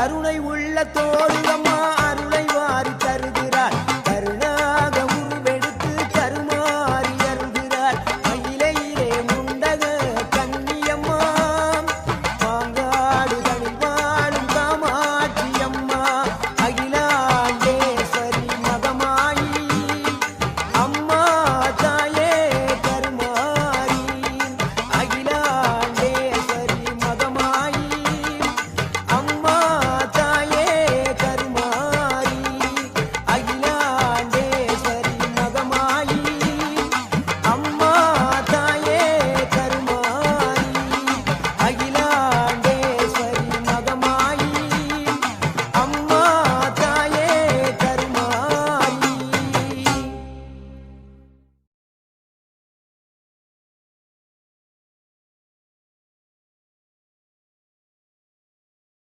கருணை உள்ள தோல்